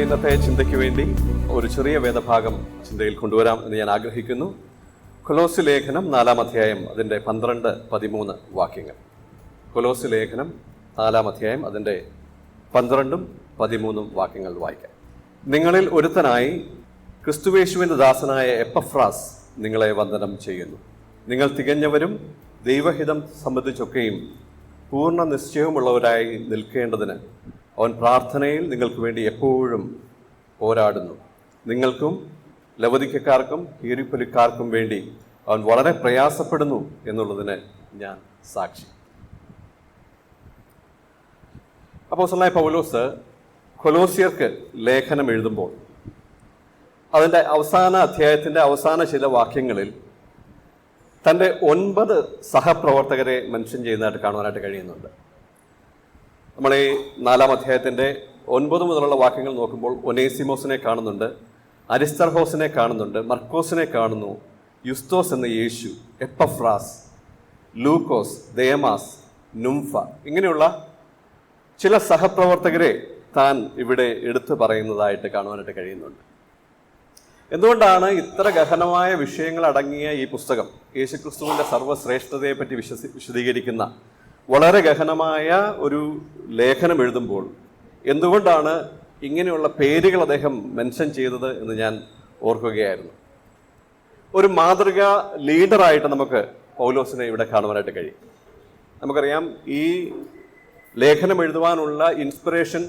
നമ്മുടെ ഇന്നത്തെ ചിന്തയ്ക്ക് വേണ്ടി ഒരു ചെറിയ വേദഭാഗം ചിന്തയിൽ കൊണ്ടുവരാം എന്ന് ഞാൻ ആഗ്രഹിക്കുന്നു. കൊലോസ് ലേഖനം നാലാം അധ്യായം അതിന്റെ പന്ത്രണ്ട് പതിമൂന്ന് വാക്യങ്ങൾ. കൊലോസ് ലേഖനം നാലാം അധ്യായം അതിന്റെ പന്ത്രണ്ടും പതിമൂന്നും വാക്യങ്ങൾ വായിക്കാം. നിങ്ങളിൽ ഒരുത്തനായി ക്രിസ്തുവേശുവിന്റെ ദാസനായ എപ്പഫ്രാസ് നിങ്ങളെ വന്ദനം ചെയ്യുന്നു. നിങ്ങൾ തികഞ്ഞവരും ദൈവഹിതം സംബന്ധിച്ചൊക്കെയും പൂർണ നിശ്ചയമുള്ളവരായി നിൽക്കേണ്ടതിന് അവൻ പ്രാർത്ഥനയിൽ നിങ്ങൾക്ക് വേണ്ടി എപ്പോഴും പോരാടുന്നു. നിങ്ങൾക്കും ലവതിക്കക്കാർക്കും ഹീരിപ്പലിക്കാർക്കും വേണ്ടി അവൻ വളരെ പ്രയാസപ്പെടുന്നു എന്നുള്ളതിന് ഞാൻ സാക്ഷി. അപ്പോൾ സലായ പൗലോസ് കൊലോസിയർക്ക് ലേഖനം എഴുതുമ്പോൾ അതിന്റെ അവസാന അധ്യായത്തിന്റെ അവസാന ചില വാക്യങ്ങളിൽ തന്റെ ഒൻപത് സഹപ്രവർത്തകരെ മെൻഷൻ ചെയ്യുന്നതായിട്ട് കാണുവാനായിട്ട് കഴിയുന്നുണ്ട്. നമ്മൾ ഈ നാലാം അധ്യായത്തിന്റെ ഒൻപത് മുതലുള്ള വാക്യങ്ങൾ നോക്കുമ്പോൾ ഒനേസിമോസിനെ കാണുന്നുണ്ട് അരിസ്തർഹോസിനെ കാണുന്നുണ്ട് മർക്കോസിനെ കാണുന്നു യുസ്തോസ് എന്ന യേശു എപ്പഫ്രാസ് ലൂക്കോസ് ദേമാസ് നുംഫ ഇങ്ങനെയുള്ള ചില സഹപ്രവർത്തകരെ താൻ ഇവിടെ എടുത്തു പറയുന്നതായിട്ട് കാണുവാനായിട്ട് കഴിയുന്നുണ്ട്. എന്തുകൊണ്ടാണ് ഇത്ര ഗഹനമായ വിഷയങ്ങൾ അടങ്ങിയ ഈ പുസ്തകം യേശുക്രിസ്തുവിന്റെ സർവശ്രേഷ്ഠതയെപ്പറ്റി വിശ്വസി വിശദീകരിക്കുന്ന വളരെ ഗഹനമായ ഒരു ലേഖനം എഴുതുമ്പോൾ എന്തുകൊണ്ടാണ് ഇങ്ങനെയുള്ള പേരുകൾ അദ്ദേഹം മെൻഷൻ ചെയ്തത് എന്ന് ഞാൻ ഓർക്കുകയായിരുന്നു. ഒരു മാതൃക ലീഡറായിട്ട് നമുക്ക് പൗലോസിനെ ഇവിടെ കാണുവാനായിട്ട് കഴിയും. നമുക്കറിയാം ഈ ലേഖനം എഴുതുവാനുള്ള ഇൻസ്പിറേഷൻ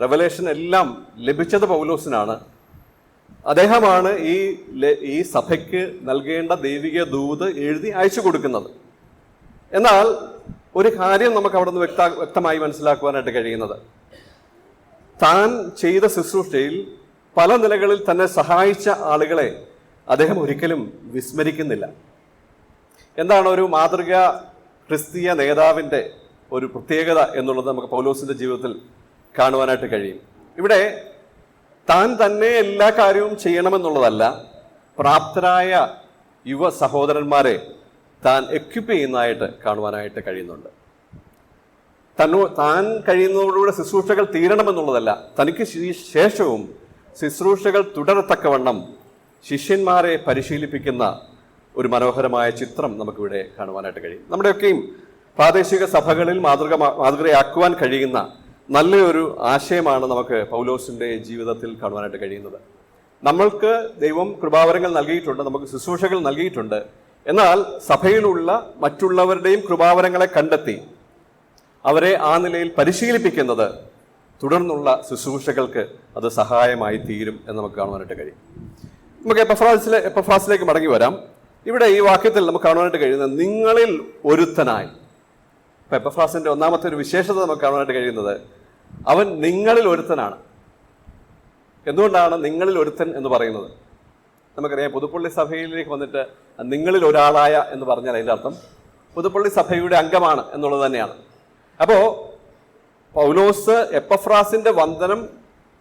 റെവലേഷൻ എല്ലാം ലഭിച്ചത് പൗലോസിനാണ്. അദ്ദേഹമാണ് ഈ ഈ സഭയ്ക്ക് നൽകേണ്ട ദൈവിക ദൂത് എഴുതി അയച്ചു കൊടുക്കുന്നത്. എന്നാൽ ഒരു കാര്യം നമുക്ക് അവിടെ നിന്ന് വ്യക്ത വ്യക്തമായി മനസ്സിലാക്കുവാനായിട്ട് കഴിയുന്നത്. താൻ ചെയ്ത ശുശ്രൂഷയിൽ പല നിലകളിൽ തന്നെ സഹായിച്ച ആളുകളെ അദ്ദേഹം ഒരിക്കലും വിസ്മരിക്കുന്നില്ല. എന്താണ് ഒരു മാതൃക ക്രിസ്തീയ നേതാവിന്റെ ഒരു പ്രത്യേകത എന്നുള്ളത് നമുക്ക് പൗലോസിന്റെ ജീവിതത്തിൽ കാണുവാനായിട്ട് കഴിയും. ഇവിടെ താൻ തന്നെ എല്ലാ കാര്യവും ചെയ്യണമെന്നുള്ളതല്ല പ്രാപ്തരായ യുവ സഹോദരന്മാരെ താൻ എക്യുപ്പ് ചെയ്യുന്നതായിട്ട് കാണുവാനായിട്ട് കഴിയുന്നുണ്ട്. തന്നോ താൻ കഴിയുന്നതോടുകൂടെ ശുശ്രൂഷകൾ തീരണമെന്നുള്ളതല്ല. തനിക്ക് ശേഷവും ശുശ്രൂഷകൾ തുടരത്തക്കവണ്ണം ശിഷ്യന്മാരെ പരിശീലിപ്പിക്കുന്ന ഒരു മനോഹരമായ ചിത്രം നമുക്കിവിടെ കാണുവാനായിട്ട് കഴിയും. നമ്മുടെയൊക്കെയും പ്രാദേശിക സഭകളിൽ മാതൃക മാതൃകയാക്കുവാൻ കഴിയുന്ന നല്ലൊരു ആശയമാണ് നമുക്ക് പൗലോസിന്റെ ജീവിതത്തിൽ കാണുവാനായിട്ട് കഴിയുന്നത്. നമ്മൾക്ക് ദൈവം കൃപാവരങ്ങൾ നൽകിയിട്ടുണ്ട് നമുക്ക് ശുശ്രൂഷകൾ നൽകിയിട്ടുണ്ട്. എന്നാൽ സഭയിലുള്ള മറ്റുള്ളവരുടെയും കൃപാവരങ്ങളെ കണ്ടെത്തി അവരെ ആ നിലയിൽ പരിശീലിപ്പിക്കുന്നത് തുടർന്നുള്ള ശുശ്രൂഷകൾക്ക് അത് സഹായമായി തീരും എന്ന് നമുക്ക് കാണുവാനായിട്ട് കഴിയും. നമുക്ക് എപ്പഫ്രാസിലെ എപ്പഫ്രാസിലേക്ക് മടങ്ങി വരാം. ഇവിടെ ഈ വാക്യത്തിൽ നമുക്ക് കാണുവാനായിട്ട് കഴിയുന്നത് നിങ്ങളിൽ ഒരുത്തനായി. ഇപ്പം എപ്പഫ്രാസിന്റെ ഒന്നാമത്തെ ഒരു വിശേഷത നമുക്ക് കാണുവാനായിട്ട് കഴിയുന്നത് അവൻ നിങ്ങളിൽ ഒരുത്തനാണ്. എന്തുകൊണ്ടാണ് നിങ്ങളിൽ ഒരുത്തൻ എന്ന് പറയുന്നത്? നമുക്കറിയാം പുതുപ്പള്ളി സഭയിലേക്ക് വന്നിട്ട് നിങ്ങളിൽ ഒരാളായ എന്ന് പറഞ്ഞാൽ അതിന്റെ അർത്ഥം പുതുപ്പള്ളി സഭയുടെ അംഗമാണ് എന്നുള്ളത് തന്നെയാണ്. അപ്പോൾ പൗലോസ് എപ്പഫ്രാസിന്റെ വന്ദനം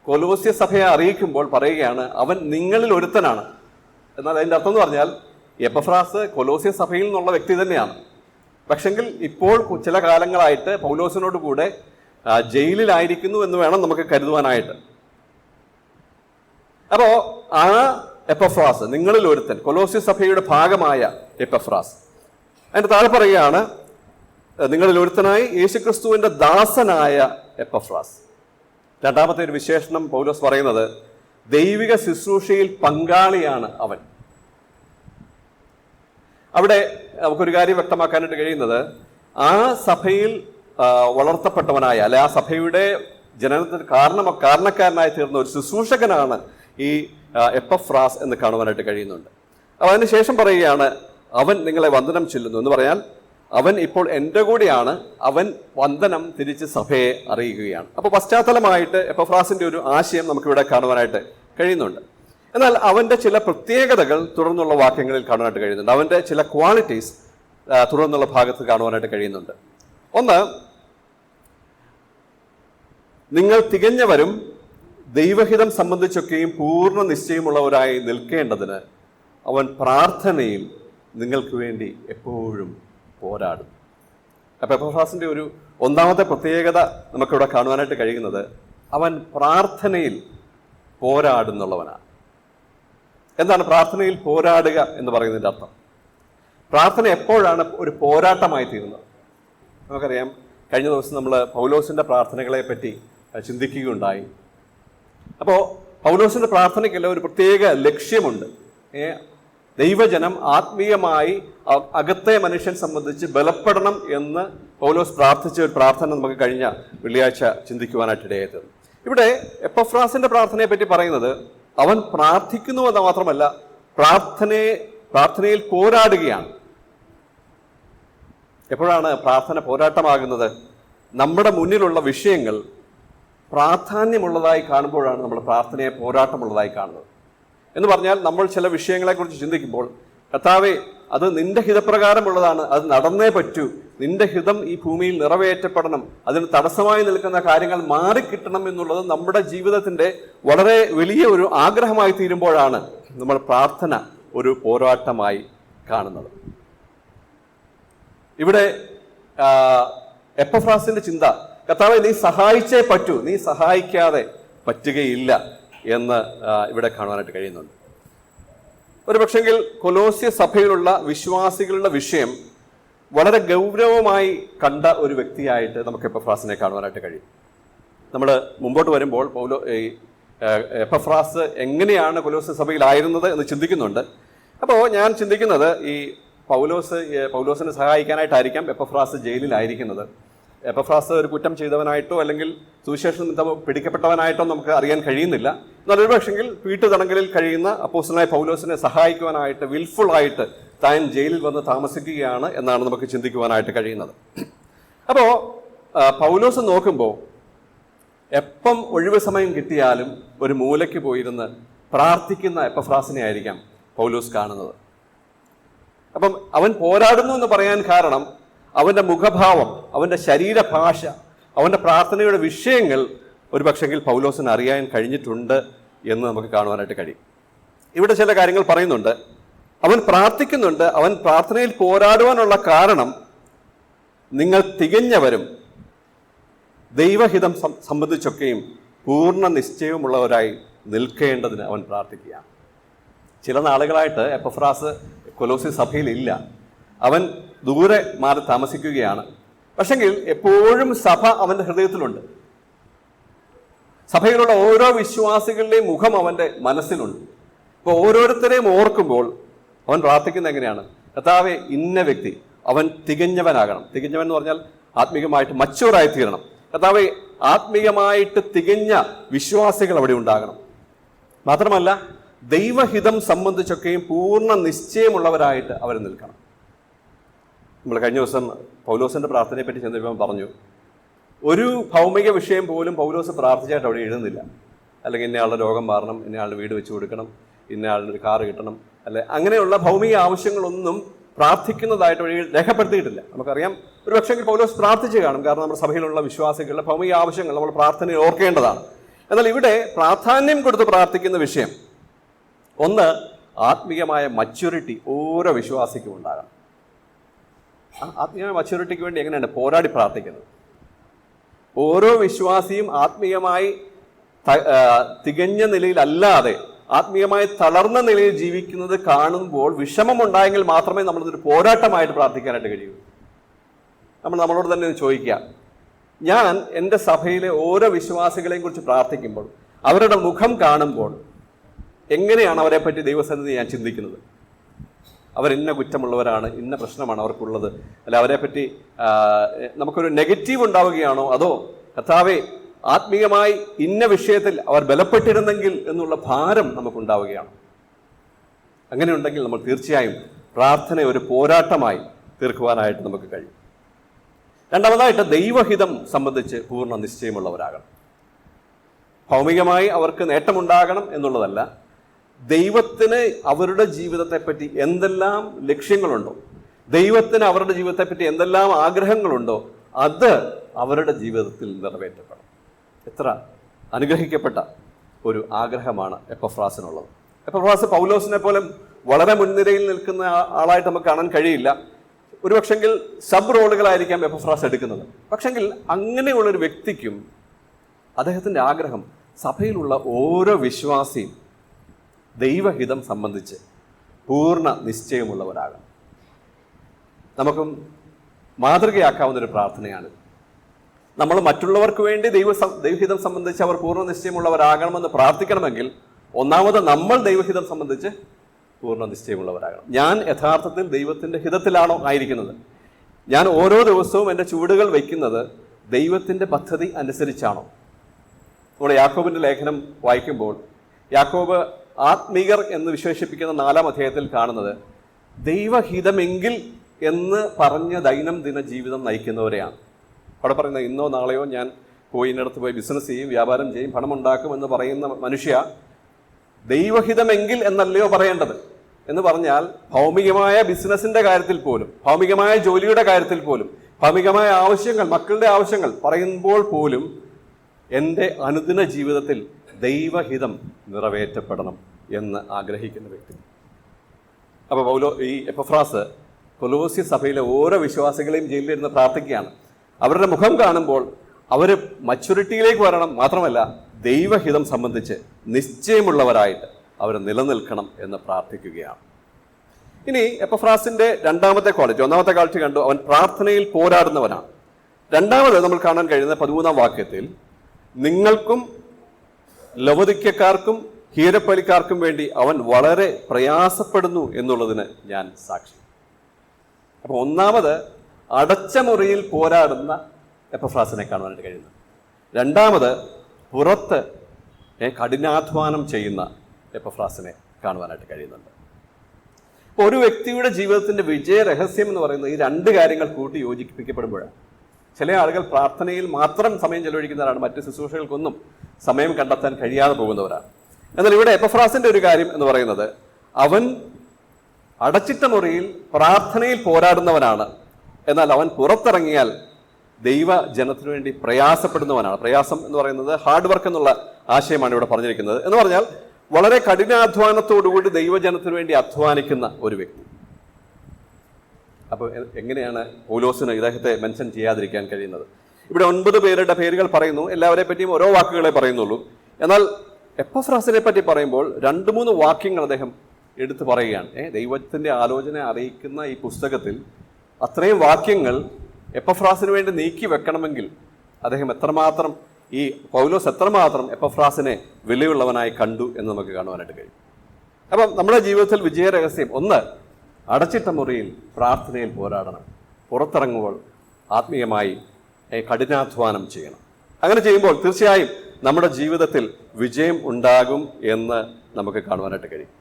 കൊലോസ്യ സഭയെ അറിയിക്കുമ്പോൾ പറയുകയാണ് അവൻ നിങ്ങളിൽ ഒരുത്തനാണ്. എന്നാൽ അതിന്റെ അർത്ഥം എന്ന് പറഞ്ഞാൽ എപ്പഫ്രാസ് കൊലോസ്യ സഭയിൽ നിന്നുള്ള വ്യക്തി തന്നെയാണ്. പക്ഷെങ്കിൽ ഇപ്പോൾ ചില കാലങ്ങളായിട്ട് പൗലോസിനോട് കൂടെ ജയിലിലായിരിക്കുന്നു എന്ന് വേണം നമുക്ക് കരുതുവാനായിട്ട്. അപ്പോൾ ആ എപ്പഫ്രാസ് നിങ്ങളിൽ ഒരുത്തൻ കൊലോസ്യ സഭയുടെ ഭാഗമായ എപ്പഫ്രാസ്. അതിന്റെ താഴെ പറയുകയാണ് നിങ്ങളിൽ ഒരുത്തനായി യേശുക്രിസ്തുവിന്റെ ദാസനായ എപ്പഫ്രാസ്. രണ്ടാമത്തെ ഒരു വിശേഷണം പൗലോസ് പറയുന്നത് ദൈവിക ശുശ്രൂഷയിൽ പങ്കാളിയാണ് അവൻ. അവിടെ നമുക്കൊരു കാര്യം വ്യക്തമാക്കാനായിട്ട് കഴിയുന്നത് ആ സഭയിൽ വളർത്തപ്പെട്ടവനായ അല്ലെ ആ സഭയുടെ ജനനത്തിന് കാരണ കാരണക്കാരനായി തീർന്ന ഒരു ശുശ്രൂഷകനാണ് ഈ എപ്പഫ്രാസ് എന്ന് കാണുവാനായിട്ട് കഴിയുന്നുണ്ട്. അപ്പോൾ അതിനുശേഷം പറയുകയാണ് അവൻ നിങ്ങളെ വന്ദനം ചെല്ലുന്നു എന്ന് പറഞ്ഞാൽ അവൻ ഇപ്പോൾ എന്റെ കൂടെയാണ് അവൻ വന്ദനം തിരിച്ച് സഭയെ അറിയിക്കുകയാണ്. അപ്പോൾ പശ്ചാത്തലമായിട്ട് എപ്പഫ്രാസിന്റെ ഒരു ആശയം നമുക്കിവിടെ കാണുവാനായിട്ട് കഴിയുന്നുണ്ട്. എന്നാൽ അവന്റെ ചില പ്രത്യേകതകൾ തുടർന്നുള്ള വാക്യങ്ങളിൽ കാണുവാനായിട്ട് കഴിയുന്നുണ്ട്. അവന്റെ ചില ക്വാളിറ്റീസ് തുടർന്നുള്ള ഭാഗത്ത് കാണുവാനായിട്ട് കഴിയുന്നുണ്ട്. ഒന്ന് നിങ്ങൾ തികഞ്ഞവരും ദൈവഹിതം സംബന്ധിച്ചൊക്കെയും പൂർണ നിശ്ചയമുള്ളവരായി നിൽക്കേണ്ടതിന് അവൻ പ്രാർത്ഥനയിൽ നിങ്ങൾക്ക് വേണ്ടി എപ്പോഴും പോരാടും. അപ്പൊ എപ്പഫ്രാസിന്റെ ഒരു ഒന്നാമത്തെ പ്രത്യേകത നമുക്കിവിടെ കാണുവാനായിട്ട് കഴിയുന്നത് അവൻ പ്രാർത്ഥനയിൽ പോരാടുന്നുള്ളവനാണ്. എന്താണ് പ്രാർത്ഥനയിൽ പോരാടുക എന്ന് പറയുന്നതിന്റെ അർത്ഥം? പ്രാർത്ഥന എപ്പോഴാണ് ഒരു പോരാട്ടമായി തീരുന്നത്? നമുക്കറിയാം കഴിഞ്ഞ ദിവസം നമ്മൾ പൗലോസിന്റെ പ്രാർത്ഥനകളെ പറ്റി ചിന്തിക്കുകയുണ്ടായി. അപ്പോൾ പൗലോസിന്റെ പ്രാർത്ഥനയ്ക്കെല്ലാം ഒരു പ്രത്യേക ലക്ഷ്യമുണ്ട്. ദൈവജനം ആത്മീയമായി അകത്തെ മനുഷ്യൻ സംബന്ധിച്ച് ബലപ്പെടണം എന്ന് പൗലോസ് പ്രാർത്ഥിച്ച ഒരു പ്രാർത്ഥന നമുക്ക് കഴിഞ്ഞ വെള്ളിയാഴ്ച ചിന്തിക്കുവാനായിട്ട് ഇടയായത്. ഇവിടെ എപ്പഫ്രാസിന്റെ പ്രാർത്ഥനയെ പറ്റി പറയുന്നത് അവൻ പ്രാർത്ഥിക്കുന്നു എന്ന് മാത്രമല്ല പ്രാർത്ഥനയെ പ്രാർത്ഥനയിൽ പോരാടുകയാണ്. എപ്പോഴാണ് പ്രാർത്ഥന പോരാട്ടമാകുന്നത്? നമ്മുടെ മുന്നിലുള്ള വിഷയങ്ങൾ പ്രാധാന്യമുള്ളതായി കാണുമ്പോഴാണ് നമ്മൾ പ്രാർത്ഥനയെ പോരാട്ടമുള്ളതായി കാണുന്നത്. എന്ന് പറഞ്ഞാൽ നമ്മൾ ചില വിഷയങ്ങളെക്കുറിച്ച് ചിന്തിക്കുമ്പോൾ കർത്താവെ അത് നിന്റെ ഹിതപ്രകാരമുള്ളതാണ് അത് നടന്നേ പറ്റൂ. നിന്റെ ഹിതം ഈ ഭൂമിയിൽ നിറവേറ്റപ്പെടണം. അതിന് തടസ്സമായി നിൽക്കുന്ന കാര്യങ്ങൾ മാറിക്കിട്ടണം എന്നുള്ളത് നമ്മുടെ ജീവിതത്തിന്റെ വളരെ വലിയ ഒരു ആഗ്രഹമായി തീരുമ്പോഴാണ് നമ്മൾ പ്രാർത്ഥന ഒരു പോരാട്ടമായി കാണുന്നത്. ഇവിടെ എപ്പഫ്രാസിന്റെ ചിന്ത കർത്താവെ നീ സഹായിച്ചേ പറ്റൂ. നീ സഹായിക്കാതെ പറ്റുകയില്ല എന്ന് ഇവിടെ കാണുവാനായിട്ട് കഴിയുന്നുണ്ട്. ഒരു പക്ഷെങ്കിൽ കൊലോസ്യ സഭയിലുള്ള വിശ്വാസികളുടെ വിഷയം വളരെ ഗൗരവമായി കണ്ട ഒരു വ്യക്തിയായിട്ട് നമുക്ക് എപ്പഫ്രാസിനെ കാണുവാനായിട്ട് കഴിയും. നമ്മൾ മുമ്പോട്ട് വരുമ്പോൾ പൗലോ ഈ എപ്പഫ്രാസ് എങ്ങനെയാണ് കൊലോസ്യ സഭയിലായിരുന്നത് എന്ന് ചിന്തിക്കുന്നുണ്ട്. അപ്പോൾ ഞാൻ ചിന്തിക്കുന്നത് ഈ പൗലോസ് പൗലോസിനെ സഹായിക്കാനായിട്ടായിരിക്കാം എപ്പഫ്രാസ് ജയിലിലായിരിക്കുന്നത്. എപ്പഫ്രാസ് ഒരു കുറ്റം ചെയ്തവനായിട്ടോ അല്ലെങ്കിൽ സുവിശേഷ നിമിത്തം പിടിക്കപ്പെട്ടവനായിട്ടോ നമുക്ക് അറിയാൻ കഴിയുന്നില്ല. എന്നാൽ ഒരുപക്ഷെങ്കിൽ വീട്ടുതടങ്കലിൽ കഴിയുന്ന അപ്പോസ്റ്റലായ പൗലോസിനെ സഹായിക്കുവാനായിട്ട് വിൽഫുൾ ആയിട്ട് താൻ ജയിലിൽ വന്ന് താമസിക്കുകയാണ് എന്നാണ് നമുക്ക് ചിന്തിക്കുവാനായിട്ട് കഴിയുന്നത്. അപ്പോൾ പൗലോസ് നോക്കുമ്പോൾ എപ്പം ഒഴിവ് സമയം കിട്ടിയാലും ഒരു മൂലയ്ക്ക് പോയിരുന്ന് പ്രാർത്ഥിക്കുന്ന എപ്പഫ്രാസിനെ ആയിരിക്കാം പൗലോസ് കാണുന്നത്. അപ്പം അവൻ പോരാടുന്നു എന്ന് പറയാൻ കാരണം അവന്റെ മുഖഭാവം അവന്റെ ശരീരഭാഷ അവന്റെ പ്രാർത്ഥനയുടെ വിഷയങ്ങൾ ഒരു പക്ഷെങ്കിൽ പൗലോസിന് അറിയാൻ കഴിഞ്ഞിട്ടുണ്ട് എന്ന് നമുക്ക് കാണുവാനായിട്ട് കഴിയും. ഇവിടെ ചില കാര്യങ്ങൾ പറയുന്നുണ്ട്. അവൻ പ്രാർത്ഥിക്കുന്നുണ്ട്. അവൻ പ്രാർത്ഥനയിൽ പോരാടുവാനുള്ള കാരണം നിങ്ങൾ തികഞ്ഞവരും ദൈവഹിതം സംബന്ധിച്ചൊക്കെയും പൂർണ നിശ്ചയമുള്ളവരായി നിൽക്കേണ്ടതിന് അവൻ പ്രാർത്ഥിക്കുകയാണ്. ചില നാളുകളായിട്ട് എപ്പഫ്രാസ് കൊലോസി സഭയിലില്ല. അവൻ ദൂരെ മാറി താമസിക്കുകയാണ്. പക്ഷെങ്കിൽ എപ്പോഴും സഭ അവന്റെ ഹൃദയത്തിലുണ്ട്. സഭയിലുള്ള ഓരോ വിശ്വാസികളുടെയും മുഖം അവന്റെ മനസ്സിലുണ്ട്. അപ്പോൾ ഓരോരുത്തരെയും ഓർക്കുമ്പോൾ അവൻ പ്രാർത്ഥിക്കുന്നത് എങ്ങനെയാണ്? കർത്താവെ ഇന്ന വ്യക്തി അവൻ തികഞ്ഞവനാകണം. തികഞ്ഞവൻ എന്ന് പറഞ്ഞാൽ ആത്മീകമായിട്ട് മച്ചൂറായി തീരണം കർത്താവെ ആത്മീയമായിട്ട് തികഞ്ഞ വിശ്വാസികൾ അവിടെ ഉണ്ടാകണം. മാത്രമല്ല ദൈവഹിതം സംബന്ധിച്ചൊക്കെയും പൂർണ നിശ്ചയമുള്ളവരായിട്ട് അവർ നിൽക്കണം. നമ്മൾ കഴിഞ്ഞ ദിവസം പൗലോസിന്റെ പ്രാർത്ഥനയെ പറ്റി ചെന്നപ്പോൾ പറഞ്ഞു ഒരു ഭൗമിക വിഷയം പോലും പൗലോസ് പ്രാർത്ഥിച്ചായിട്ട് അവിടെ എഴുതുന്നില്ല. അല്ലെങ്കിൽ ഇന്നയാളുടെ രോഗം മാറണം ഇന്നയാളുടെ വീട് വെച്ച് കൊടുക്കണം ഇന്നയാളുടെ ഒരു കാറ് കിട്ടണം അല്ലെ അങ്ങനെയുള്ള ഭൗമിക ആവശ്യങ്ങളൊന്നും പ്രാർത്ഥിക്കുന്നതായിട്ട് വഴി രേഖപ്പെടുത്തിയിട്ടില്ല. നമുക്കറിയാം ഒരു പക്ഷേ പൗലോസ് പ്രാർത്ഥിച്ചു കാണും കാരണം നമ്മുടെ സഭയിലുള്ള വിശ്വാസികളുടെ ഭൗമിക ആവശ്യങ്ങൾ നമ്മൾ പ്രാർത്ഥനയിൽ ഓർക്കേണ്ടതാണ്. എന്നാൽ ഇവിടെ പ്രാധാന്യം കൊടുത്ത് പ്രാർത്ഥിക്കുന്ന വിഷയം ഒന്ന് ആത്മീയമായ മച്യൂരിറ്റി ഓരോ വിശ്വാസിക്കും ഉണ്ടാകണം. ആത്മീയ മച്യൂരിറ്റിക്ക് വേണ്ടി എങ്ങനെയാണ് പോരാടി പ്രാർത്ഥിക്കുന്നത് ഓരോ വിശ്വാസിയും ആത്മീയമായി തികഞ്ഞ നിലയിലല്ലാതെ ആത്മീയമായി തളർന്ന നിലയിൽ ജീവിക്കുന്നത് കാണുമ്പോൾ വിഷമമുണ്ടായെങ്കിൽ മാത്രമേ നമ്മളിതൊരു പോരാട്ടമായിട്ട് പ്രാർത്ഥിക്കാനായിട്ട് കഴിയൂ. നമ്മൾ നമ്മളോട് തന്നെ ചോദിക്കുക. ഞാൻ എന്റെ സഭയിലെ ഓരോ വിശ്വാസികളെയും കുറിച്ച് പ്രാർത്ഥിക്കുമ്പോൾ അവരുടെ മുഖം കാണുമ്പോൾ എങ്ങനെയാണ് അവരെ പറ്റി ദൈവസന്നിധി ഞാൻ ചിന്തിക്കുന്നത്? അവർ ഇന്ന കുറ്റമുള്ളവരാണ് ഇന്ന പ്രശ്നമാണ് അവർക്കുള്ളത്. അല്ല അവരെ പറ്റി നമുക്കൊരു നെഗറ്റീവ് ഉണ്ടാവുകയാണോ? അതോ കഥാവെ ആത്മീയമായി ഇന്ന വിഷയത്തിൽ അവർ ബലപ്പെട്ടിരുന്നെങ്കിൽ എന്നുള്ള ഭാരം നമുക്കുണ്ടാവുകയാണ്? അങ്ങനെ ഉണ്ടെങ്കിൽ നമ്മൾ തീർച്ചയായും പ്രാർത്ഥന ഒരു പോരാട്ടമായി തീർക്കുവാനായിട്ട് നമുക്ക് കഴിയും. രണ്ടാമതായിട്ട് ദൈവഹിതം സംബന്ധിച്ച് പൂർണ നിശ്ചയമുള്ളവരാകണം. ഭൗമികമായി അവർക്ക് നേട്ടമുണ്ടാകണം എന്നുള്ളതല്ല ദൈവത്തിന് അവരുടെ ജീവിതത്തെ പറ്റി എന്തെല്ലാം ലക്ഷ്യങ്ങളുണ്ടോ? ദൈവത്തിന് അവരുടെ ജീവിതത്തെ പറ്റി എന്തെല്ലാം ആഗ്രഹങ്ങളുണ്ടോ? അത് അവരുടെ ജീവിതത്തിൽ നിറവേറ്റപ്പെടണം. എത്ര അനുഗ്രഹിക്കപ്പെട്ട ഒരു ആഗ്രഹമാണ് എപ്പഫ്രാസിനുള്ളത്. എപ്പഫ്രാസ് പൗലോസിനെ പോലെ വളരെ മുൻനിരയിൽ നിൽക്കുന്ന ആളായിട്ട് നമുക്ക് കാണാൻ കഴിയില്ല. ഒരു പക്ഷെങ്കിൽ സബ് റോളുകളായിരിക്കാം എപ്പഫ്രാസ് എടുക്കുന്നത്. പക്ഷെങ്കിൽ അങ്ങനെയുള്ളൊരു വ്യക്തിക്കും അദ്ദേഹത്തിന്റെ ആഗ്രഹം സഭയിലുള്ള ഓരോ വിശ്വാസിയും ദൈവഹിതം സംബന്ധിച്ച് പൂർണ നിശ്ചയമുള്ളവരാകണം. നമുക്കും മാതൃകയാക്കാവുന്ന ഒരു പ്രാർത്ഥനയാണ്. നമ്മൾ മറ്റുള്ളവർക്ക് വേണ്ടി ദൈവ ദൈവഹിതം സംബന്ധിച്ച് അവർ പൂർണ നിശ്ചയമുള്ളവരാകണമെന്ന് പ്രാർത്ഥിക്കണമെങ്കിൽ ഒന്നാമത് നമ്മൾ ദൈവഹിതം സംബന്ധിച്ച് പൂർണ നിശ്ചയമുള്ളവരാകണം. ഞാൻ യഥാർത്ഥത്തിൽ ദൈവത്തിന്റെ ഹിതത്തിലാണോ ആയിരിക്കുന്നത്? ഞാൻ ഓരോ ദിവസവും എന്റെ ചുവടുകൾ വയ്ക്കുന്നത് ദൈവത്തിന്റെ പദ്ധതി അനുസരിച്ചാണോ? നമ്മൾ യാക്കോബിന്റെ ലേഖനം വായിക്കുമ്പോൾ യാക്കോബ് ആത്മീകർ എന്ന് വിശേഷിപ്പിക്കുന്ന നാലാം അധ്യായത്തിൽ കാണുന്നത് ദൈവഹിതമെങ്കിൽ എന്ന് പറഞ്ഞ ദൈനംദിന ജീവിതം നയിക്കുന്നവരെയാണ്. അവിടെ പറയുന്നത് ഇന്നോ നാളെയോ ഞാൻ കോയിനടുത്ത് പോയി ബിസിനസ് ചെയ്യും വ്യാപാരം ചെയ്യും പണം ഉണ്ടാക്കും എന്ന് പറയുന്ന മനുഷ്യ ദൈവഹിതമെങ്കിൽ എന്നല്ലയോ പറയേണ്ടത്? എന്ന് പറഞ്ഞാൽ ഭൗമികമായ ബിസിനസിന്റെ കാര്യത്തിൽ പോലും ഭൗമികമായ ജോലിയുടെ കാര്യത്തിൽ പോലും ഭൗമികമായ ആവശ്യങ്ങൾ മക്കളുടെ ആവശ്യങ്ങൾ പറയുമ്പോൾ പോലും എന്റെ അനുദിന ജീവിതത്തിൽ ദൈവഹിതം നിറവേറ്റപ്പെടണം എന്ന് ആഗ്രഹിക്കുന്ന വ്യക്തി. അപ്പോൾ പൗലോ ഈ എപ്പഫ്രാസ് കൊലോസ്യ സഭയിലെ ഓരോ വിശ്വാസികളെയും ജയിലിലിരുന്ന് പ്രാർത്ഥിക്കുകയാണ്. അവരുടെ മുഖം കാണുമ്പോൾ അവർ മച്ചുരിറ്റിയിലേക്ക് വരണം മാത്രമല്ല ദൈവഹിതം സംബന്ധിച്ച് നിശ്ചയമുള്ളവരായിട്ട് അവർ നിലനിൽക്കണം എന്ന് പ്രാർത്ഥിക്കുകയാണ്. ഇനി എപ്പഫ്രാസിന്റെ രണ്ടാമത്തെ ക്വാളിറ്റി ഒന്നാമത്തെ ക്വാളിറ്റി കണ്ടു അവൻ പ്രാർത്ഥനയിൽ പോരാടുന്നവനാണ്. രണ്ടാമത് നമ്മൾ കാണാൻ കഴിയുന്ന പതിമൂന്നാം വാക്യത്തിൽ നിങ്ങൾക്കും ലവതിക്കക്കാർക്കും ഹീരപ്പലിക്കാർക്കും വേണ്ടി അവൻ വളരെ പ്രയാസപ്പെടുന്നു എന്നുള്ളതിന് ഞാൻ സാക്ഷി അപ്പോൾ ഒന്നാമത് അടച്ച മുറിയിൽ പോരാടുന്ന എപ്പഫ്രാസിനെ കാണുവാനായിട്ട് കഴിയുന്നു. രണ്ടാമത് പുറത്ത് കഠിനാധ്വാനം ചെയ്യുന്ന എപ്പഫ്രാസിനെ കാണുവാനായിട്ട് കഴിയുന്നുണ്ട്. അപ്പൊ ഒരു വ്യക്തിയുടെ ജീവിതത്തിന്റെ വിജയ രഹസ്യം എന്ന് പറയുന്നത് ഈ രണ്ട് കാര്യങ്ങൾ കൂട്ടി യോജിപ്പിക്കപ്പെടുമ്പോഴാണ്. ചില ആളുകൾ പ്രാർത്ഥനയിൽ മാത്രം സമയം ചെലവഴിക്കുന്നവരാണ് മറ്റ് ശുശ്രൂഷകൾക്കൊന്നും സമയം കണ്ടെത്താൻ കഴിയാതെ പോകുന്നവരാണ്. എന്നാൽ ഇവിടെ എപ്പഫ്രാസിന്റെ ഒരു കാര്യം എന്ന് പറയുന്നത് അവൻ അടച്ചിട്ട മുറിയിൽ പ്രാർത്ഥനയിൽ പോരാടുന്നവനാണ്. എന്നാൽ അവൻ പുറത്തിറങ്ങിയാൽ ദൈവ ജനത്തിനു വേണ്ടി പ്രയാസപ്പെടുന്നവനാണ്. പ്രയാസം എന്ന് പറയുന്നത് ഹാർഡ് വർക്ക് എന്നുള്ള ആശയമാണ് ഇവിടെ പറഞ്ഞിരിക്കുന്നത്. എന്ന് പറഞ്ഞാൽ വളരെ കഠിനാധ്വാനത്തോടുകൂടി ദൈവജനത്തിനു വേണ്ടി അധ്വാനിക്കുന്ന ഒരു വ്യക്തി. അപ്പോൾ എങ്ങനെയാണ് പൗലോസിന് ഇദ്ദേഹത്തെ മെൻഷൻ ചെയ്യാതിരിക്കാൻ കഴിയുന്നത്? ഇവിടെ ഒൻപത് പേരുടെ പേരുകൾ പറയുന്നു. എല്ലാവരെ പറ്റിയും ഓരോ വാക്കുകളെ പറയുന്നുള്ളൂ. എന്നാൽ എപ്പഫ്രാസിനെ പറ്റി പറയുമ്പോൾ രണ്ട് മൂന്ന് വാക്യങ്ങൾ അദ്ദേഹം എടുത്തു പറയുകയാണ്. ഏഹ് ദൈവത്തിന്റെ ആലോചന അറിയിക്കുന്ന ഈ പുസ്തകത്തിൽ അത്രയും വാക്യങ്ങൾ എപ്പഫ്രാസിന് വേണ്ടി നീക്കി വെക്കണമെങ്കിൽ അദ്ദേഹം എത്രമാത്രം ഈ പൗലോസ് എത്രമാത്രം എപ്പഫ്രാസിനെ വിലയുള്ളവനായി കണ്ടു എന്ന് നമുക്ക് കാണുവാനായിട്ട് കഴിയും. അപ്പം നമ്മുടെ ജീവിതത്തിൽ വിജയരഹസ്യം ഒന്ന് അടച്ചിട്ട മുറിയിൽ പ്രാർത്ഥനയിൽ പോരാടണം. പുറത്തിറങ്ങുമ്പോൾ ആത്മീയമായി കഠിനാധ്വാനം ചെയ്യണം. അങ്ങനെ ചെയ്യുമ്പോൾ തീർച്ചയായും നമ്മുടെ ജീവിതത്തിൽ വിജയം ഉണ്ടാകും എന്ന് നമുക്ക് കാണുവാനായിട്ട് കഴിയും.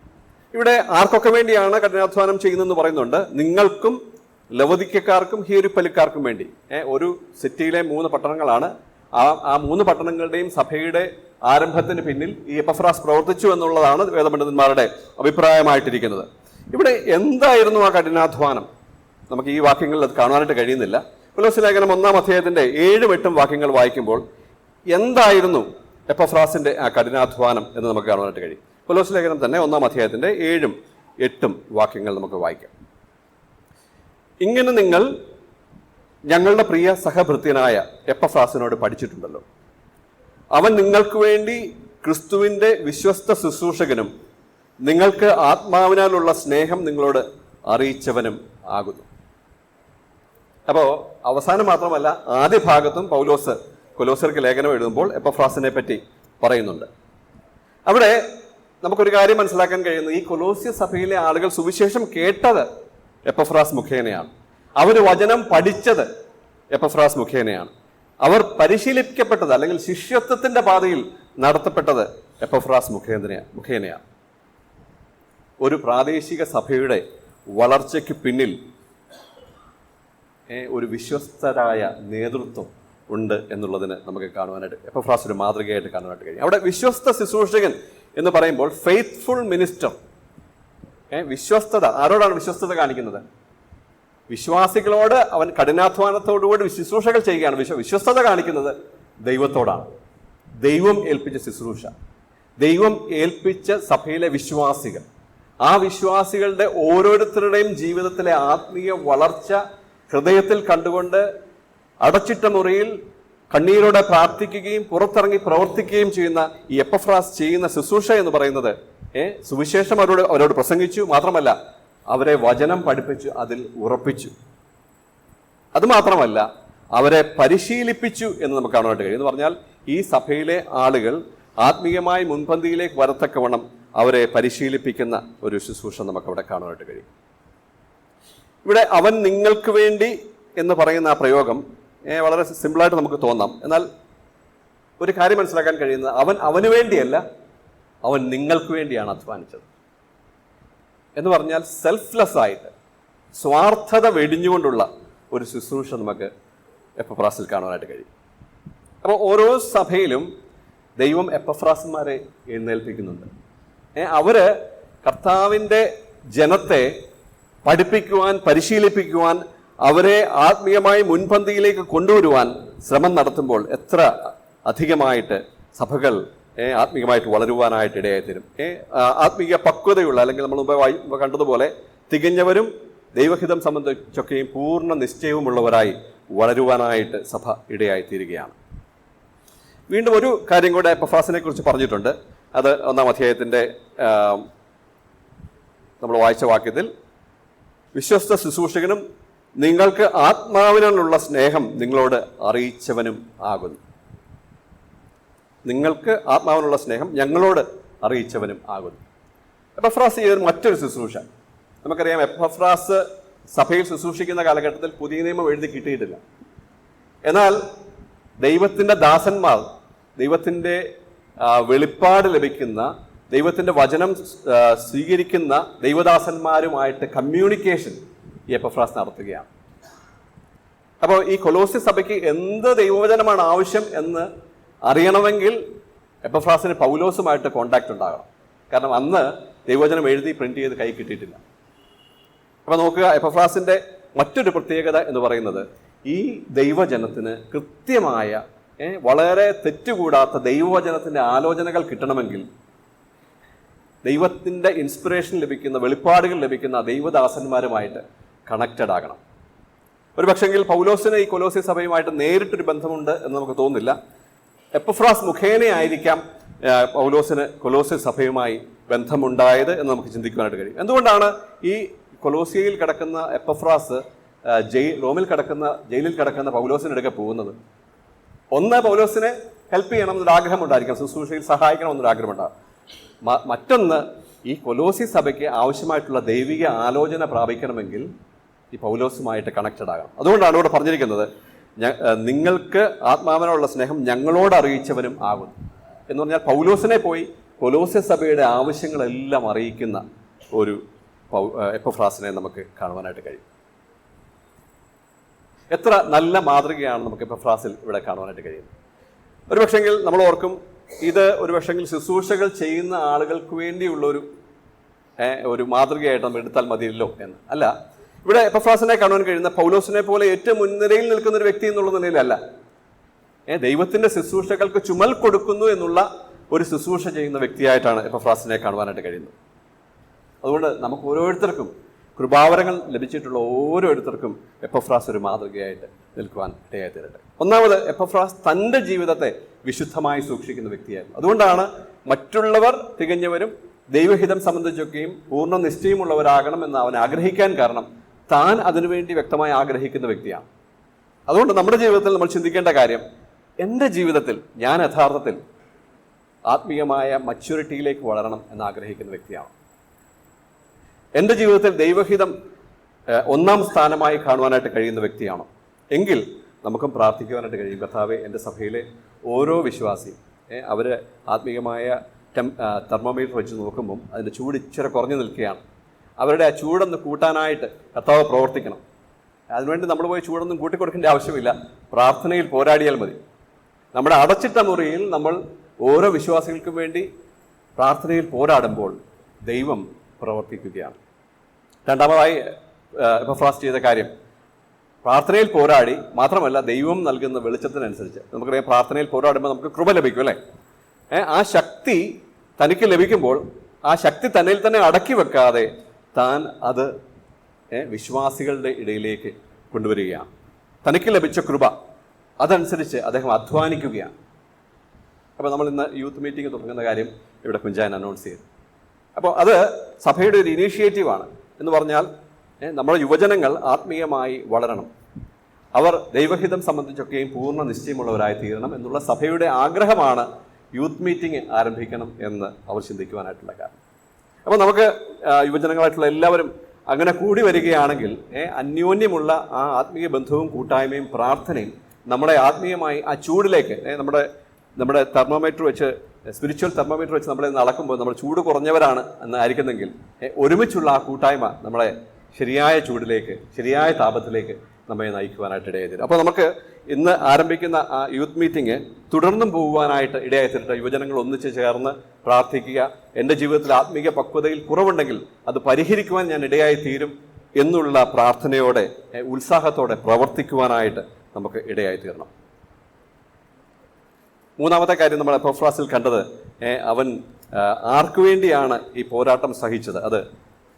ഇവിടെ ആർക്കൊക്കെ വേണ്ടിയാണ് കഠിനാധ്വാനം ചെയ്യുന്നതെന്ന് പറയുന്നുണ്ട്. നിങ്ങൾക്കും ലവതിക്കക്കാർക്കും ഹീരിപ്പലിക്കാർക്കും വേണ്ടി. ഒരു സിറ്റിയിലെ മൂന്ന് പട്ടണങ്ങളാണ്. ആ ആ മൂന്ന് പട്ടണങ്ങളുടെയും സഭയുടെ ആരംഭത്തിന് പിന്നിൽ ഈ എപ്പഫ്രാസ് പ്രവർത്തിച്ചു എന്നുള്ളതാണ് വേദപണ്ഡിതന്മാരുടെ അഭിപ്രായമായിട്ടിരിക്കുന്നത്. ഇവിടെ എന്തായിരുന്നു ആ കഠിനാധ്വാനം? നമുക്ക് ഈ വാക്യങ്ങളിൽ അത് കാണുവാനായിട്ട് കഴിയുന്നില്ല. ലേഖനം ഒന്നാം അധ്യായത്തിന്റെ ഏഴും എട്ടും വാക്യങ്ങൾ വായിക്കുമ്പോൾ എന്തായിരുന്നു എപ്പഫ്രാസിന്റെ ആ കഠിനാധ്വാനം എന്ന് നമുക്ക് കാണാനായിട്ട് കഴിയും. ലേഖനം തന്നെ ഒന്നാം അധ്യായത്തിന്റെ ഏഴും എട്ടും വാക്യങ്ങൾ നമുക്ക് വായിക്കാം. ഇങ്ങനെ നിങ്ങൾ ഞങ്ങളുടെ പ്രിയ സഹഭൃത്യനായ എപ്പഫ്രാസിനോട് പഠിച്ചിട്ടുണ്ടല്ലോ. അവൻ നിങ്ങൾക്ക് വേണ്ടി ക്രിസ്തുവിന്റെ വിശ്വസ്ത ശുശ്രൂഷകനും നിങ്ങൾക്ക് ആത്മാവിനാലുള്ള സ്നേഹം നിങ്ങളോട് അറിയിച്ചവനും ആകുന്നു. അപ്പോൾ അവസാനം മാത്രമല്ല ആദ്യ ഭാഗത്തും പൗലോസ് കൊലോസർക്ക് ലേഖനം എഴുതുമ്പോൾ എപ്പഫ്രാസിനെ പറ്റി പറയുന്നുണ്ട്. അവിടെ നമുക്കൊരു കാര്യം മനസ്സിലാക്കാൻ കഴിയുന്നത് ഈ കൊലോസ്യ സഭയിലെ ആളുകൾ സുവിശേഷം കേട്ടത് എപ്പഫ്രാസ് മുഖേനയാണ്. അവർ വചനം പഠിച്ചത് എപ്പഫ്രാസ് മുഖേനയാണ്. അവർ പരിശീലിപ്പിക്കപ്പെട്ടത് അല്ലെങ്കിൽ ശിഷ്യത്വത്തിന്റെ പാതയിൽ നടത്തപ്പെട്ടത് എപ്പഫ്രാസ് മുഖേനയാണ് മുഖേനയാണ്. ഒരു പ്രാദേശിക സഭയുടെ വളർച്ചയ്ക്ക് പിന്നിൽ ഒരു വിശ്വസ്തരായ നേതൃത്വം ഉണ്ട് എന്നുള്ളതിന് നമുക്ക് കാണുവാനായിട്ട് എപ്പഫ്രാസ് ഒരു മാതൃകയായിട്ട് കാണുവാനായിട്ട് കഴിയും. അവിടെ വിശ്വസ്ത ശുശ്രൂഷകൻ എന്ന് പറയുമ്പോൾ ഫെയ്ത്ത്ഫുൾ മിനിസ്റ്റർ വിശ്വസ്തത. ആരോടാണ് വിശ്വസ്തത കാണിക്കുന്നത്? വിശ്വാസികളോട് അവൻ കഠിനാധ്വാനത്തോടുകൂടി ശുശ്രൂഷകൾ ചെയ്യുകയാണ്. വിശ്വ വിശ്വസ്തത കാണിക്കുന്നത് ദൈവത്തോടാണ്. ദൈവം ഏൽപ്പിച്ച ശുശ്രൂഷ. ദൈവം ഏൽപ്പിച്ച സഭയിലെ വിശ്വാസികൾ. ആ വിശ്വാസികളുടെ ഓരോരുത്തരുടെയും ജീവിതത്തിലെ ആത്മീയ വളർച്ച ഹൃദയത്തിൽ കണ്ടുകൊണ്ട് അടച്ചിട്ട മുറിയിൽ കണ്ണീരോടെ പ്രാർത്ഥിക്കുകയും പുറത്തിറങ്ങി പ്രവർത്തിക്കുകയും ചെയ്യുന്ന ഈ എപ്പഫ്രാസ് ചെയ്യുന്ന ശുശ്രൂഷ എന്ന് പറയുന്നത് ഏ സുവിശേഷം അവരോട് അവരോട് പ്രസംഗിച്ചു. മാത്രമല്ല അവരെ വചനം പഠിപ്പിച്ചു അതിൽ ഉറപ്പിച്ചു. അതുമാത്രമല്ല അവരെ പരിശീലിപ്പിച്ചു എന്ന് നമുക്ക് കാണാനായിട്ട് കഴിയും. എന്ന് പറഞ്ഞാൽ ഈ സഭയിലെ ആളുകൾ ആത്മീയമായി മുൻപന്തിയിലേക്ക് വരത്തക്കവണ്ണം അവരെ പരിശീലിപ്പിക്കുന്ന ഒരു ശുശ്രൂഷ നമുക്ക് അവിടെ കാണാനായിട്ട് കഴിയും. ഇവിടെ അവൻ നിങ്ങൾക്ക് വേണ്ടി എന്ന് പറയുന്ന ആ പ്രയോഗം വളരെ സിമ്പിളായിട്ട് നമുക്ക് തോന്നാം. എന്നാൽ ഒരു കാര്യം മനസ്സിലാക്കാൻ കഴിയുന്നത് അവൻ അവന് വേണ്ടിയല്ല അവൻ നിങ്ങൾക്ക് വേണ്ടിയാണ് അധ്വാനിച്ചത്. എന്ന് പറഞ്ഞാൽ സെൽഫ്ലെസ് ആയിട്ട് സ്വാർത്ഥത വെടിഞ്ഞുകൊണ്ടുള്ള ഒരു ശുശ്രൂഷ നമുക്ക് എപ്പഫ്രാസിൽ കാണുവാനായിട്ട് കഴിയും. അപ്പോൾ ഓരോ സഭയിലും ദൈവം എപ്പഫ്രാസന്മാരെ എഴുന്നേൽപ്പിക്കുന്നുണ്ട്. അവർ കർത്താവിന്റെ ജനത്തെ പഠിപ്പിക്കുവാൻ പരിശീലിപ്പിക്കുവാൻ അവരെ ആത്മീയമായി മുൻപന്തിയിലേക്ക് കൊണ്ടുവരുവാൻ ശ്രമം നടത്തുമ്പോൾ എത്ര അധികമായിട്ട് സഭകൾ ആത്മീയമായിട്ട് വളരുവാനായിട്ട് ഇടയായി തരും ആത്മീയ പക്വതയുള്ള അല്ലെങ്കിൽ നമ്മൾ മുമ്പ് കണ്ടതുപോലെ തികഞ്ഞവരും ദൈവഹിതം സംബന്ധിച്ചൊക്കെയും പൂർണ നിശ്ചയവുമുള്ളവരായി വളരുവാനായിട്ട് സഭ ഇടയായിത്തീരുകയാണ്. വീണ്ടും ഒരു കാര്യം കൂടെ പഫാസിനെ കുറിച്ച് പറഞ്ഞിട്ടുണ്ട്. അത് ഒന്നാം അധ്യായത്തിന്റെ നമ്മൾ വായിച്ച വാക്യത്തിൽ വിശ്വസ്ത ശുശ്രൂഷകനും നിങ്ങൾക്ക് ആത്മാവിനുള്ള സ്നേഹം നിങ്ങളോട് അറിയിച്ചവനും ആകുന്നു. നിങ്ങൾക്ക് ആത്മാവിനുള്ള സ്നേഹം ഞങ്ങളോട് അറിയിച്ചവനും ആകുന്നു. എപ്പഫ്രാസ് ചെയ്ത മറ്റൊരു ശുശ്രൂഷ. നമുക്കറിയാം എപ്പഫ്രാസ് സഭയിൽ ശുശ്രൂഷിക്കുന്ന കാലഘട്ടത്തിൽ പുതിയ നിയമം എഴുതി കിട്ടിയിട്ടില്ല. എന്നാൽ ദൈവത്തിന്റെ ദാസന്മാർ ദൈവത്തിന്റെ വെളിപ്പാട് ലഭിക്കുന്ന ദൈവത്തിന്റെ വചനം സ്വീകരിക്കുന്ന ദൈവദാസന്മാരുമായിട്ട് കമ്മ്യൂണിക്കേഷൻ എപ്പഫ്രാസ് നടത്തുകയാണ്. അപ്പോൾ ഈ കൊലോസ്യ സഭയ്ക്ക് എന്ത് ദൈവവചനമാണ് ആവശ്യം എന്ന് അറിയണമെങ്കിൽ എപ്പഫ്രാസിന് പൗലോസുമായിട്ട് കോണ്ടാക്ട് ഉണ്ടാകണം. കാരണം അന്ന് ദൈവവചനം എഴുതി പ്രിന്റ് ചെയ്ത് കൈ കിട്ടിയിട്ടില്ല. അപ്പോൾ നോക്കുക എപ്പഫ്രാസിന്റെ മറ്റൊരു പ്രത്യേകത എന്ന് പറയുന്നത് ഈ ദൈവജനത്തിന് കൃത്യമായ വളരെ തെറ്റുകൂടാത്ത ദൈവവചനത്തിന്റെ ആലോചനകൾ കിട്ടണമെങ്കിൽ ദൈവത്തിന്റെ ഇൻസ്പിറേഷൻ ലഭിക്കുന്ന വെളിപ്പാടുകൾ ലഭിക്കുന്ന ദൈവദാസന്മാരുമായിട്ട് കണക്റ്റഡ് ആകണം. ഒരു പക്ഷെങ്കിൽ പൗലോസിന് ഈ കൊലോസി സഭയുമായിട്ട് നേരിട്ടൊരു ബന്ധമുണ്ട് എന്ന് നമുക്ക് തോന്നുന്നില്ല. എപ്പഫ്രാസ് മുഖേനയായിരിക്കാം പൗലോസിന് കൊലോസി സഭയുമായി ബന്ധമുണ്ടായത് എന്ന് നമുക്ക് ചിന്തിക്കുവാനായിട്ട് കഴിയും. എന്തുകൊണ്ടാണ് ഈ കൊലോസിയയിൽ കിടക്കുന്ന എപ്പഫ്രാസ് ജയിൽ റോമിൽ കിടക്കുന്ന ജയിലിൽ കിടക്കുന്ന പൗലോസിനെടുക്കെ പോകുന്നത്? ഒന്ന് പൗലോസിനെ ഹെൽപ്പ് ചെയ്യണം എന്നൊരു ആഗ്രഹം ഉണ്ടായിരിക്കാം ശുശ്രൂഷയിൽ സഹായിക്കണം എന്നൊരു ആഗ്രഹം ഉണ്ടാകും മ- മറ്റൊന്ന് ഈ കൊലോസി സഭയ്ക്ക് ആവശ്യമായിട്ടുള്ള ദൈവിക ആലോചന പ്രാപിക്കണമെങ്കിൽ ഈ പൗലോസുമായിട്ട് കണക്റ്റഡ് ആകണം. അതുകൊണ്ടാണ് ഇവിടെ പറഞ്ഞിരിക്കുന്നത് നിങ്ങൾക്ക് ആത്മാവിനുള്ള സ്നേഹം ഞങ്ങളോട് അറിയിച്ചവനും ആകുന്നു. എന്ന് പറഞ്ഞാൽ പൗലോസിനെ പോയി കൊലോസ്യ സഭയുടെ ആവശ്യങ്ങളെല്ലാം അറിയിക്കുന്ന ഒരു എപ്പഫ്രാസിനെ നമുക്ക് കാണുവാനായിട്ട് കഴിയും. എത്ര നല്ല മാതൃകയാണ് നമുക്ക് എപ്പഫ്രാസിൽ ഇവിടെ കാണുവാനായിട്ട് കഴിയുന്നത്. ഒരു പക്ഷേങ്കിൽ നമ്മൾ ഓർക്കും ഇത് ഒരു പക്ഷെങ്കിൽ ശുശ്രൂഷകൾ ചെയ്യുന്ന ആളുകൾക്ക് വേണ്ടിയുള്ള ഒരു ഒരു മാതൃകയായിട്ട് നമ്മൾ എടുത്താൽ മതിയല്ലോ എന്ന്. അല്ല ഇവിടെ എപ്പഫ്രാസിനെ കാണുവാൻ കഴിയുന്ന പൗലോസിനെ പോലെ ഏറ്റവും മുൻനിരയിൽ നിൽക്കുന്ന ഒരു വ്യക്തി എന്നുള്ള നിലയിലല്ല. ഏ, ദൈവത്തിന്റെ ശുശ്രൂഷകൾക്ക് ചുമൽ കൊടുക്കുന്നു എന്നുള്ള ഒരു ശുശ്രൂഷ ചെയ്യുന്ന വ്യക്തിയായിട്ടാണ് എപ്പഫ്രാസിനെ കാണുവാനായിട്ട് കഴിയുന്നത്. അതുകൊണ്ട് നമുക്ക് ഓരോരുത്തർക്കും കൃപാവരങ്ങൾ ലഭിച്ചിട്ടുള്ള ഓരോരുത്തർക്കും എപ്പഫ്രാസ് ഒരു മാതൃകയായിട്ട് നിൽക്കുവാൻ ഇടയായി തീരട്ടെ ഒന്നാമത് എപ്പഫ്രാസ് തന്റെ ജീവിതത്തെ വിശുദ്ധമായി സൂക്ഷിക്കുന്ന വ്യക്തിയായിരുന്നു. അതുകൊണ്ടാണ് മറ്റുള്ളവർ തികഞ്ഞവരും ദൈവഹിതം സംബന്ധിച്ചൊക്കെയും പൂർണ നിശ്ചയമുള്ളവരാകണം എന്ന് അവൻ ആഗ്രഹിക്കാൻ കാരണം താൻ അതിനുവേണ്ടി വ്യക്തമായി ആഗ്രഹിക്കുന്ന വ്യക്തിയാണ്. അതുകൊണ്ട് നമ്മുടെ ജീവിതത്തിൽ നമ്മൾ ചിന്തിക്കേണ്ട കാര്യം എന്റെ ജീവിതത്തിൽ ഞാൻ യഥാർത്ഥത്തിൽ ആത്മീയമായ മച്യൂരിറ്റിയിലേക്ക് വളരണം എന്ന് ആഗ്രഹിക്കുന്ന വ്യക്തിയാണ്. എന്റെ ജീവിതത്തിൽ ദൈവഹിതം ഒന്നാം സ്ഥാനമായി കാണുവാനായിട്ട് കഴിയുന്ന വ്യക്തിയാണ്? എങ്കിൽ നമുക്കും പ്രാർത്ഥിക്കുവാനായിട്ട് കഴിയും. കർത്താവെ എന്റെ സഭയിലെ ഓരോ വിശ്വാസിയും അവർ ആത്മീയമായ ടെം തെർമോമീറ്റർ വെച്ച് നോക്കുമ്പം അതിന്റെ ചൂട് ഇച്ചിരി കുറഞ്ഞു നിൽക്കുകയാണ്. അവരുടെ ആ ചൂടൊന്ന് കൂട്ടാനായിട്ട് കർത്താവ് പ്രവർത്തിക്കണം. അതിനുവേണ്ടി നമ്മൾ പോയി ചൂടൊന്നും കൂട്ടിക്കൊടുക്കേണ്ട ആവശ്യമില്ല. പ്രാർത്ഥനയിൽ പോരാടിയാൽ മതി. നമ്മുടെ അടച്ചിട്ട മുറിയിൽ നമ്മൾ ഓരോ വിശ്വാസികൾക്കും വേണ്ടി പ്രാർത്ഥനയിൽ പോരാടുമ്പോൾ ദൈവം പ്രവർത്തിക്കുകയാണ്. രണ്ടാമതായി ഫാസ്റ്റ് ചെയ്ത കാര്യം. പ്രാർത്ഥനയിൽ പോരാടി മാത്രമല്ല ദൈവം നൽകുന്ന വെളിച്ചത്തിനനുസരിച്ച്. നമുക്കറിയാം പ്രാർത്ഥനയിൽ പോരാടുമ്പോൾ നമുക്ക് കൃപ ലഭിക്കും അല്ലേ? ആ ശക്തി തനിക്ക് ലഭിക്കുമ്പോൾ ആ ശക്തി തന്നിൽ തന്നെ അടക്കി വെക്കാതെ താൻ അത് വിശ്വാസികളുടെ ഇടയിലേക്ക് കൊണ്ടുവരികയാണ്. തനിക്ക് ലഭിച്ച കൃപ അതനുസരിച്ച് അദ്ദേഹം അധ്വാനിക്കുകയാണ്. അപ്പോൾ നമ്മൾ ഇന്ന് യൂത്ത് മീറ്റിംഗ് തുടങ്ങുന്ന കാര്യം ഇവിടെ കുഞ്ചാൻ അനൗൺസ് ചെയ്തു. അപ്പോൾ അത് സഭയുടെ ഒരു ഇനീഷ്യേറ്റീവാണ് എന്ന് പറഞ്ഞാൽ നമ്മുടെ യുവജനങ്ങൾ ആത്മീയമായി വളരണം. അവർ ദൈവഹിതം സംബന്ധിച്ചൊക്കെയും പൂർണ നിശ്ചയമുള്ളവരായി തീരണം എന്നുള്ള സഭയുടെ ആഗ്രഹമാണ് യൂത്ത് മീറ്റിംഗ് ആരംഭിക്കണം എന്ന് അവർ ചിന്തിക്കുവാനായിട്ടുള്ള കാരണം. അപ്പോൾ നമുക്ക് യുവജനങ്ങളായിട്ടുള്ള എല്ലാവരും അങ്ങനെ കൂടി വരികയാണെങ്കിൽ അന്യോന്യമുള്ള ആ ആത്മീയ ബന്ധവും കൂട്ടായ്മയും പ്രാർത്ഥനയും നമ്മുടെ ആത്മീയമായി ആ ചൂടിലേക്ക് നമ്മുടെ നമ്മുടെ തെർമോമീറ്റർ വെച്ച് സ്പിരിച്വൽ തെർമോമീറ്റർ വെച്ച് നമ്മളെ നടക്കുമ്പോൾ നമ്മൾ ചൂട് കുറഞ്ഞവരാണ് എന്നായിരിക്കുന്നെങ്കിൽ ഒരുമിച്ചുള്ള ആ കൂട്ടായ്മ നമ്മളെ ശരിയായ ചൂടിലേക്ക് ശരിയായ താപത്തിലേക്ക് നമ്മെ നയിക്കുവാനായിട്ട് ഇടയായി അപ്പോൾ നമുക്ക് ഇന്ന് ആരംഭിക്കുന്ന ആ യൂത്ത് മീറ്റിംഗ് തുടർന്നും പോകുവാനായിട്ട് ഇടയായിത്തീരട്ടെ യുവജനങ്ങൾ ഒന്നിച്ച് ചേർന്ന് പ്രാർത്ഥിക്കുക. എന്റെ ജീവിതത്തിൽ ആത്മീയ പക്വതയിൽ കുറവുണ്ടെങ്കിൽ അത് പരിഹരിക്കുവാൻ ഞാൻ ഇടയായി തീരും എന്നുള്ള പ്രാർത്ഥനയോടെ ഉത്സാഹത്തോടെ പ്രവർത്തിക്കുവാനായിട്ട് നമുക്ക് ഇടയായി തീരണം. മൂന്നാമത്തെ കാര്യം നമ്മൾ എപ്പോഫ്രാസിൽ കണ്ടത് അവൻ ആർക്കു വേണ്ടിയാണ് ഈ പോരാട്ടം സഹിച്ചത്? അത്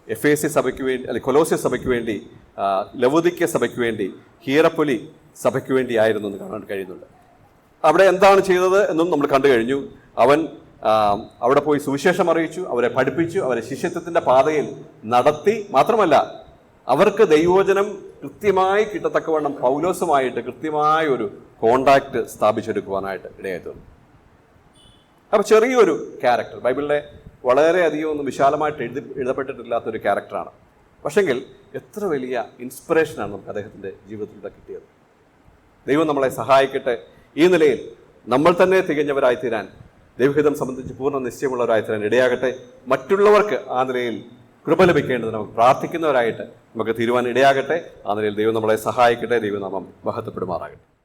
എഫ് എ സി സഭയ്ക്ക് വേണ്ടി അല്ലെ കൊലോസ്യ സഭയ്ക്ക് വേണ്ടി ലവുദിക്യ സഭയ്ക്ക് വേണ്ടി ഹീറപ്പൊലി സഭയ്ക്ക് വേണ്ടി ആയിരുന്നു എന്ന് കാണാൻ കഴിയുന്നുണ്ട്. അവിടെ എന്താണ് ചെയ്തത് എന്നും നമ്മൾ കണ്ടു കഴിഞ്ഞു. അവൻ അവിടെ പോയി സുവിശേഷം അറിയിച്ചു അവരെ പഠിപ്പിച്ചു അവരെ ശിഷ്യത്വത്തിന്റെ പാതയിൽ നടത്തി മാത്രമല്ല അവർക്ക് ദൈവോചനം കൃത്യമായി കിട്ടത്തക്കവണ്ണം പൗലോസുമായിട്ട് കൃത്യമായ ഒരു കോണ്ടാക്ട് സ്ഥാപിച്ചെടുക്കുവാനായിട്ട് ഇടയായിത്തീർന്നു. അപ്പൊ ചെറിയൊരു ക്യാരക്ടർ ബൈബിളിലെ വളരെയധികം ഒന്നും വിശാലമായിട്ട് എഴുതി എഴുതപ്പെട്ടിട്ടില്ലാത്ത ഒരു ക്യാരക്ടറാണ് പക്ഷെങ്കിൽ എത്ര വലിയ ഇൻസ്പിറേഷനാണ് നമുക്ക് അദ്ദേഹത്തിന്റെ ജീവിതത്തിലൂടെ കിട്ടിയത്. ദൈവം നമ്മളെ സഹായിക്കട്ടെ. ഈ നിലയിൽ നമ്മൾ തന്നെ തികഞ്ഞവരായിത്തീരാൻ ദൈവഹിതം സംബന്ധിച്ച് പൂർണ നിശ്ചയമുള്ളവരായിത്തീരാൻ ഇടയാകട്ടെ. മറ്റുള്ളവർക്ക് ആ നിലയിൽ കൃപ ലഭിക്കേണ്ടത് നമുക്ക് പ്രാർത്ഥിക്കുന്നവരായിട്ട് നമുക്ക് തീരുവാൻ ഇടയാകട്ടെ ആ നിലയിൽ ദൈവം നമ്മളെ സഹായിക്കട്ടെ. ദൈവനാമം മഹത്വപ്പെടുമാറാകട്ടെ.